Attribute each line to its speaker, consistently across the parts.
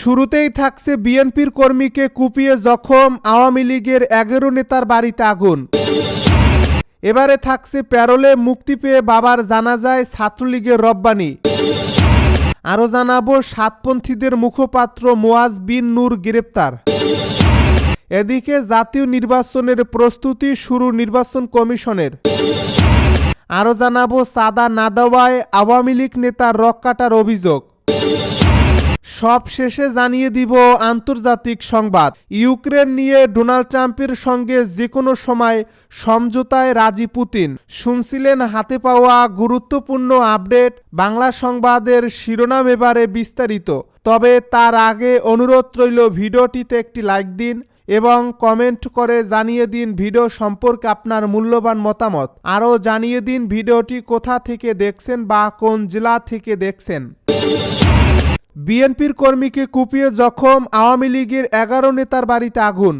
Speaker 1: শুরুতেই থাকছে বিএনপির কর্মীকে কুপিয়ে জখম আওয়ামী লীগের এগারো নেতার বাড়িতে আগুন। এবারে থাকছে প্যারোলে মুক্তি পেয়ে বাবার জানাজায় ছাত্রলীগের রব্বানি। আরও জানাব, সাতপন্থীদের মুখপাত্র মোয়াজ বিন নূর গ্রেপ্তার। এদিকে জাতীয় নির্বাচনের প্রস্তুতি শুরু নির্বাচন কমিশনের। আরও জানাব, সাদা না দেওয়ায় আওয়ামী লীগ নেতার রক কাটার অভিযোগ। সব শেষে জানিয়ে দিব আন্তর্জাতিক সংবাদ। ইউক্রেন নিয়ে ডোনাল্ড ট্রাম্পের সঙ্গে যে কোনো সময় সমঝোতায় রাজি পুতিন। শুনছিলেন হাতে পাওয়া গুরুত্বপূর্ণ আপডেট, বাংলা সংবাদের শিরোনাম এবারে বিস্তারিত। তবে তার আগে অনুরোধ রইল ভিডিওটিতে একটি লাইক দিন এবং কমেন্ট করে জানিয়ে দিন ভিডিও সম্পর্কে আপনার মূল্যবান মতামত। আরও জানিয়ে দিন ভিডিওটি কোথা থেকে দেখছেন বা কোন জেলা থেকে দেখছেন। বিএনপির কর্মীকে কুপিয়ে জখম আওয়ামী লীগের এগারো নেতার বাড়িতে আগুন।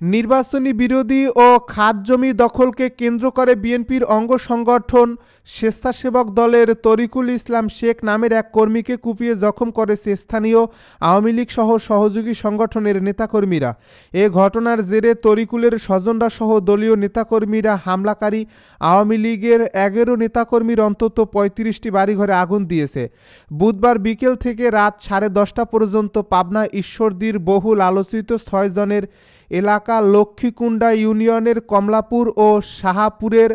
Speaker 1: নির্বাচনী বিরোধী ও খাত জমি দখলকে কেন্দ্র করে বিএনপির অঙ্গ সংগঠন স্বেচ্ছাসেবক দলের তরিকুল ইসলাম শেখ নামের এক কর্মীকে কুপিয়ে জখম করেছে স্থানীয় আওয়ামী লীগ সহ সহযোগী সংগঠনের নেতাকর্মীরা। এ ঘটনার জেরে তরিকুলের স্বজনরা সহ দলীয় নেতাকর্মীরা, হামলাকারী আওয়ামী লীগের এগারো নেতাকর্মীর অন্তত পঁয়ত্রিশটি বাড়িঘরে আগুন দিয়েছে। বুধবার বিকেল থেকে রাত সাড়ে দশটা পর্যন্ত পাবনা ঈশ্বরদীর বহুল আলোচিত ছয় জনের এলাকা লক্ষ্মীকুণ্ডা ইউনিয়নের কমলাপুর ও শাহাপুরের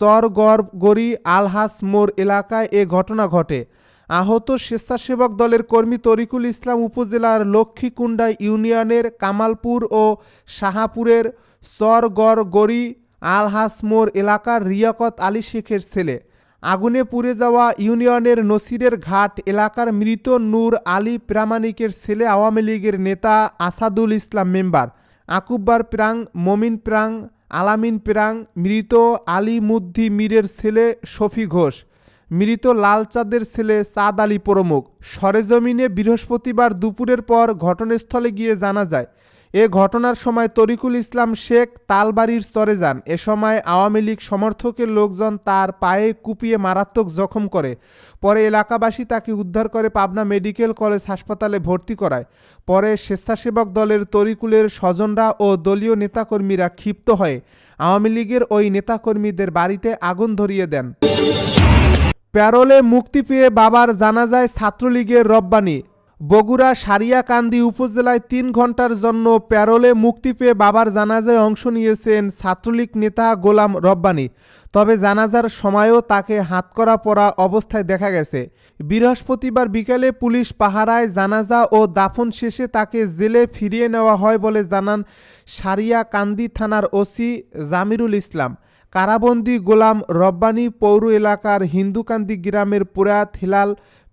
Speaker 1: চরগড়গড়ি আলহাস মোড় এলাকায় এ ঘটনা ঘটে। আহত স্বেচ্ছাসেবক দলের কর্মী তরিকুল ইসলাম উপজেলার লক্ষ্মীকুণ্ডা ইউনিয়নের কামালপুর ও শাহাপুরের চরগড়গড়ি আলহাস মোড় এলাকার রিয়াকত আলী শেখের ছেলে। আগুনে পুড়ে যাওয়া ইউনিয়নের নসিরের ঘাট এলাকার মৃত নূর আলী প্রামাণিকের ছেলে আওয়ামী লীগের নেতা আসাদুল ইসলাম মেম্বার। আকুব্বার প্রাং, মমিন প্রাং, আলামিন প্রাং, মৃত আলিমুদ্দি মীরের ছেলে শফি ঘোষ, মৃত লালচাঁদের ছেলে চাঁদ আলী প্রমুখ। সরেজমিনে বৃহস্পতিবার দুপুরের পর ঘটনাস্থলে গিয়ে জানা যায় এ ঘটনার সময় তরিকুল ইসলাম শেখ তালবাড়ির স্তরে যান। এ সময় আওয়ামী লীগ সমর্থকের লোকজন তার পায়ে কুপিয়ে মারাত্মক জখম করে। পরে এলাকাবাসী তাকে উদ্ধার করে পাবনা মেডিকেল কলেজ হাসপাতালে ভর্তি করায়। পরে স্বেচ্ছাসেবক দলের তরিকুলের স্বজনরা ও দলীয় নেতাকর্মীরা ক্ষিপ্ত হয়ে আওয়ামী লীগের ওই নেতাকর্মীদের বাড়িতে আগুন ধরিয়ে দেন। প্যারোলে মুক্তি পেয়ে বাবার জানাজায় ছাত্রলীগের রব্বানি। বগুড়া সারিয়াকান্দি উপজেলায় তিন ঘণ্টার জন্য প্যারোলে মুক্তি পেয়ে বাবার জানাজায় অংশ নিয়েছেন ছাত্রলীগ নেতা গোলাম রব্বানি। তবে জানাজার সময়ও তাকে হাতকড়া পরা অবস্থায় দেখা গেছে। বৃহস্পতিবার বিকেলে পুলিশ পাহারায় জানাজা ও দাফন শেষে তাকে জেলে ফিরিয়ে নেওয়া হয় বলে জানান সারিয়াকান্দি থানার ওসি জামিরুল ইসলাম। কারাবন্দি গোলাম রব্বানি পৌর এলাকার হিন্দুকান্দি গ্রামের পুরাত হিলাল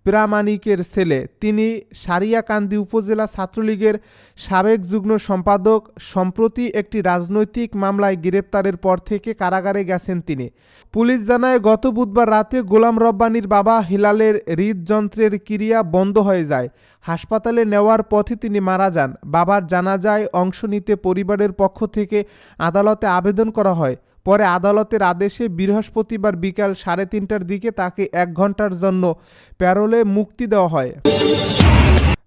Speaker 1: প্রামাণিকের ছেলে। তিনি সারিয়াকান্দি উপজেলা ছাত্রলীগের সাবেক যুগ্ম সম্পাদক। সম্প্রতি একটি রাজনৈতিক মামলায় গ্রেপ্তারের পর থেকে কারাগারে গেছেন তিনি। পুলিশ জানায়, গত বুধবার রাতে গোলাম রব্বানির বাবা হিলালের হৃদযন্ত্রের ক্রিয়া বন্ধ হয়ে যায়। হাসপাতালে নেওয়ার পথে তিনি মারা যান। বাবার জানাজায় অংশ নিতে পরিবারের পক্ষ থেকে আদালতে আবেদন করা হয়। পরে আদালতের আদেশে বৃহস্পতিবার বিকাল সাড়ে তিনটার দিকে তাকে এক ঘণ্টার জন্য প্যারোলে মুক্তি দেওয়া হয়।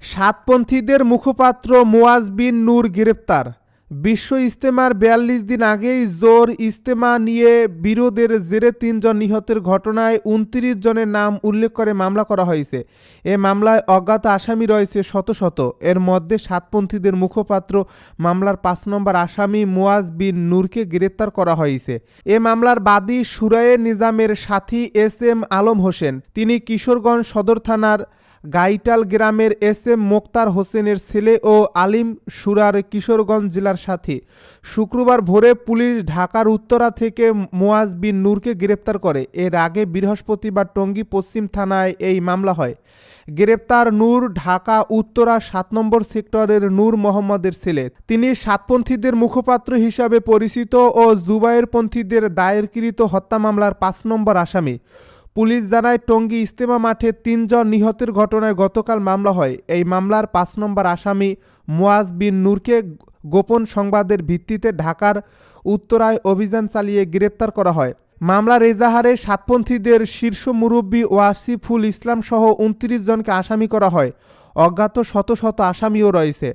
Speaker 1: সাতপন্থীদের মুখপাত্র মোয়াজ বিন নূর গ্রেপ্তার। বিশ্ব ইস্তেমার বিয়াল্লিশ দিন আগেই জোর ইস্তেমা নিয়ে বিরোধের জেরে তিনজন নিহতের ঘটনায় উনত্রিশ জনের নাম উল্লেখ করে মামলা করা হয়েছে। এ মামলায় অজ্ঞাত আসামি রয়েছে শত শত। এর মধ্যে সাতপন্থীদের মুখপাত্র মামলার পাঁচ নম্বর আসামি মুয়াজ বিন নূরকে গ্রেপ্তার করা হয়েছে। এ মামলার বাদী সুরায়ে নিজামের সাথী এস এম আলম হোসেন। তিনি কিশোরগঞ্জ সদর থানার গাইটাল গ্রামের এস এম মোক্তার হোসেনের ছেলে ও আলিম সুরার কিশোরগঞ্জ জেলার সাথে। শুক্রবার ভোরে পুলিশ ঢাকার উত্তরা থেকে মোয়াজ বিন নূরকে গ্রেপ্তার করে। এর আগে বৃহস্পতিবার টঙ্গী পশ্চিম থানায় এই মামলা হয়। গ্রেপ্তার নূর ঢাকা উত্তরা সাত নম্বর সেক্টরের নূর মোহাম্মদের ছেলে। তিনি সাতপন্থীদের মুখপাত্র হিসাবে পরিচিত ও জুবায়েরপন্থীদের দায়েরকৃত হত্যা মামলার পাঁচ নম্বর আসামি। পুলিশ জানায়, টঙ্গী ইস্তেমা মাঠে তিনজন নিহতের ঘটনায় গতকাল মামলা হয়। এই মামলার পাঁচ নম্বর আসামি মুয়াজ বিন নূরকে গোপন সংবাদের ভিত্তিতে ঢাকার উত্তরায় অভিযান চালিয়ে গ্রেপ্তার করা হয়। মামলার এজাহারে সাতপন্থীদের শীর্ষ মুরব্বী ওয়াসিফুল ইসলাম সহ উনত্রিশ জনকে আসামি করা হয়। অজ্ঞাত শত শত আসামিও রয়েছে।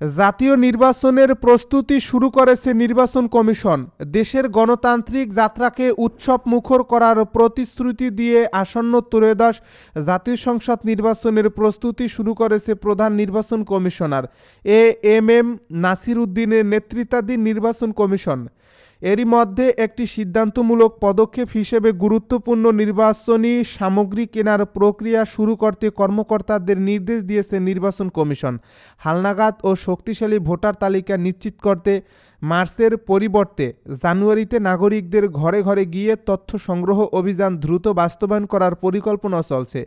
Speaker 1: জাতীয় নির্বাচনের প্রস্তুতি শুরু করেছে নির্বাচন কমিশন। দেশের গণতান্ত্রিক যাত্রাকে উৎসব মুখর করার প্রতিশ্রুতি দিয়ে আসন্ন ত্রয়োদশ জাতীয় সংসদ নির্বাচনের প্রস্তুতি শুরু করেছে প্রধান নির্বাচন commissioner A M M Nasir উদ্দিনের নেতৃত্বাধীন নির্বাচন কমিশন। এরই মধ্যে একটি সিদ্ধান্তমূলক পদক্ষেপ হিসেবে গুরুত্বপূর্ণ নির্বাচনী সামগ্রী কেনার প্রক্রিয়া শুরু করতে কর্মকর্তাদের নির্দেশ দিয়েছে নির্বাচন কমিশন। হালনাগাদ ও শক্তিশালী ভোটার তালিকা নিশ্চিত করতে মার্চের পরিবর্তে জানুয়ারিতে নাগরিকদের ঘরে ঘরে গিয়ে তথ্য সংগ্রহ অভিযান দ্রুত বাস্তবায়ন করার পরিকল্পনা চলছে।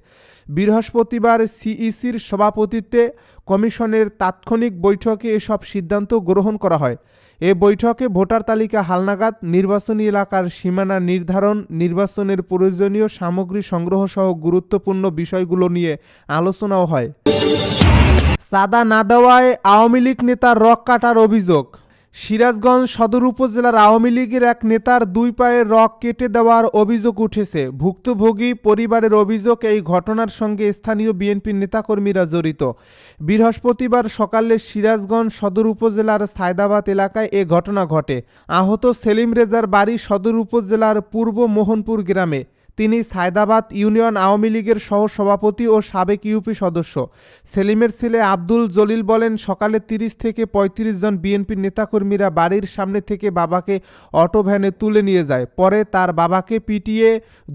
Speaker 1: বৃহস্পতিবার সিইসির সভাপতিত্বে কমিশনের তাৎক্ষণিক বৈঠকে এসব সিদ্ধান্ত গ্রহণ করা হয়। এ বৈঠকে ভোটার তালিকা হালনাগাদ, নির্বাচনী এলাকার সীমানা নির্ধারণ, নির্বাচনের প্রয়োজনীয় সামগ্রী সংগ্রহ সহ গুরুত্বপূর্ণ বিষয়গুলো নিয়ে আলোচনাও হয়। চাঁদা না দেওয়ায় আওয়ামী লীগ নেতার রক কাটার অভিযোগ। সিরাজগঞ্জ সদর উপজেলার আওয়ামী লীগের এক নেতার দুই পায়ের রক কেটে দেওয়ার অভিযোগ উঠেছে। ভুক্তভোগী পরিবারের অভিযোগ এই ঘটনার সঙ্গে স্থানীয় বিএনপির নেতাকর্মীরা জড়িত। বৃহস্পতিবার সকালে সিরাজগঞ্জ সদর উপজেলার সায়দাবাদ এলাকায় এ ঘটনা ঘটে। আহত সেলিম রেজার বাড়ি সদর উপজেলার পূর্ব মোহনপুর গ্রামে। তিনি সায়দাবাদ ইউনিয়ন আওয়ামী লীগের সহ সভাপতি ও সাবেক ইউপি সদস্য। সেলিমের ছেলে আব্দুল জলিল বলেন, সকালে তিরিশ থেকে ৩৫ জন বিএনপির নেতাকর্মীরা বাড়ির সামনে থেকে বাবাকে অটো ভ্যানে তুলে নিয়ে যায়। পরে তার বাবাকে পিটিয়ে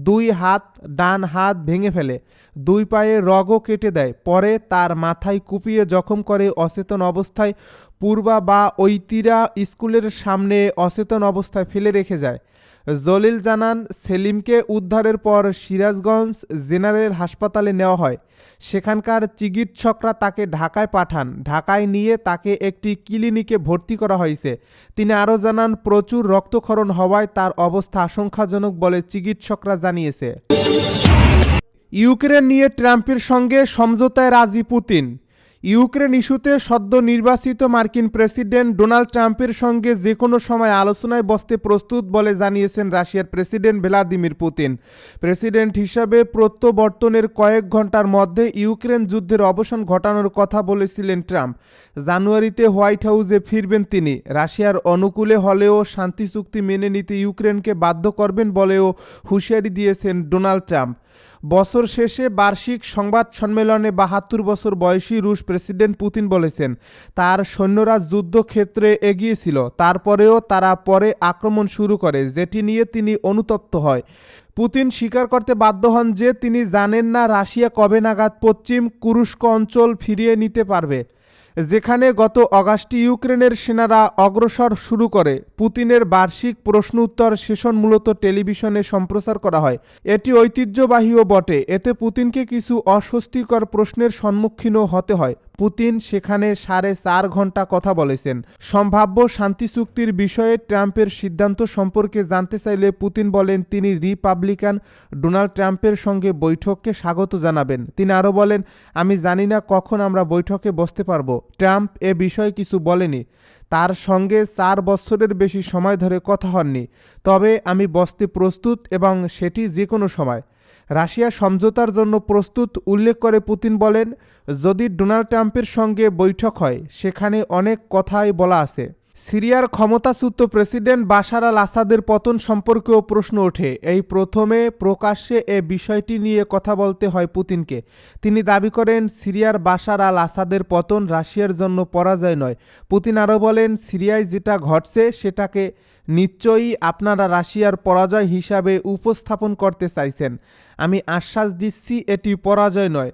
Speaker 1: দুই হাত, ডান হাত ভেঙে ফেলে। দুই পায়ে রগও কেটে দেয়। পরে তার মাথায় কুপিয়ে জখম করে অচেতন অবস্থায় পূর্বা বা ঐতিরা স্কুলের সামনে অচেতন অবস্থায় ফেলে রেখে যায়। জলিল জানান, সেলিমকে উদ্ধারের পর সিরাজগঞ্জ জেনারেল হাসপাতালে নেওয়া হয়। সেখানকার চিকিৎসকরা তাকে ঢাকায় পাঠান। ঢাকায় নিয়ে তাকে একটি ক্লিনিকে ভর্তি করা হয়েছে। তিনি আরও জানান, প্রচুর রক্তক্ষরণ হওয়ায় তার অবস্থা আশঙ্কাজনক বলে চিকিৎসকরা জানিয়েছে। ইউক্রেন নিয়ে ট্রাম্পের সঙ্গে সমঝোতায় রাজি পুতিন। ইউক্রেন ইস্যুতে সদ্য নির্বাচিত মার্কিন প্রেসিডেন্ট ডোনাল্ড ট্রাম্পের সঙ্গে যে কোনো সময় আলোচনায় বসতে প্রস্তুত বলে জানিয়েছেন রাশিয়ার প্রেসিডেন্ট ভ্লাদিমির পুতিন। প্রেসিডেন্ট হিসাবে প্রত্যাবর্তনের কয়েক ঘণ্টার মধ্যে ইউক্রেন যুদ্ধের অবসান ঘটানোর কথা বলেছিলেন ট্রাম্প। জানুয়ারিতে হোয়াইট হাউসে ফিরবেন তিনি। রাশিয়ার অনুকূলে হলেও শান্তি চুক্তি মেনে নিতে ইউক্রেনকে বাধ্য করবেন বলেও হুঁশিয়ারি দিয়েছেন ডোনাল্ড ট্রাম্প। বছর শেষে বার্ষিক সংবাদ সম্মেলনে বাহাত্তর বছর বয়সী রুশ প্রেসিডেন্ট পুতিন বলেছেন, তার সৈন্যরা যুদ্ধক্ষেত্রে এগিয়েছিল, তারপরেও তারা পরে আক্রমণ শুরু করে, যেটি নিয়ে তিনি অনুতপ্ত হয়। পুতিন স্বীকার করতে বাধ্য হন যে তিনি জানেন না রাশিয়া কবে নাগাদ পশ্চিম কুরুষ্ক অঞ্চল ফিরিয়ে নিতে পারবে। যেখানে গত অগাস্টে ইউক্রেনের সেনারা অগ্রসর শুরু করে। পুতিনের বার্ষিক প্রশ্ন উত্তর সেশন মূলত টেলিভিশনে সম্প্রচার করা হয়। এটি ঐতিহ্যবাহীও বটে। এতে পুতিনকে কিছু অস্বস্তিকর প্রশ্নের সম্মুখীনও হতে হয়। পুতিন সেখানে সাড়ে চার ঘণ্টা কথা বলেছেন। সম্ভাব্য শান্তি চুক্তির বিষয়ে ট্রাম্পের সিদ্ধান্ত সম্পর্কে জানতে চাইলে পুতিন বলেন, তিনি রিপাবলিকান ডোনাল্ড ট্রাম্পের সঙ্গে বৈঠককে স্বাগত জানাবেন। তিনি আরও বলেন, আমি জানি না কখন আমরা বৈঠকে বসতে পারব। ট্রাম্প এ বিষয়ে কিছু বলেনি। তার সঙ্গে চার বছরের বেশি সময় ধরে কথা হননি। তবে আমি বসতে প্রস্তুত এবং সেটি যে কোনো সময়। রাশিয়া সমঝোতার জন্য প্রস্তুত উল্লেখ করে পুতিন বলেন, যদি ডোনাল্ড ট্রাম্পের সঙ্গে বৈঠক হয়, সেখানে অনেক কথাই বলা আছে। সিরিয়ার ক্ষমতাচ্যুত প্রেসিডেন্ট বাশার আল আসাদের পতন সম্পর্কেও প্রশ্ন ওঠে। এই প্রথমে প্রকাশ্যে এ বিষয়টি নিয়ে কথা বলতে হয় পুতিনকে। তিনি দাবি করেন, সিরিয়ার বাশার আল আসাদের পতন রাশিয়ার জন্য পরাজয় নয়। পুতিন আরও বলেন, সিরিয়ায় যেটা ঘটছে সেটাকে নিশ্চয়ই আপনারা রাশিয়ার পরাজয় হিসাবে উপস্থাপন করতে চাইছেন। আমি আশ্বাস দিচ্ছি, এটি পরাজয় নয়।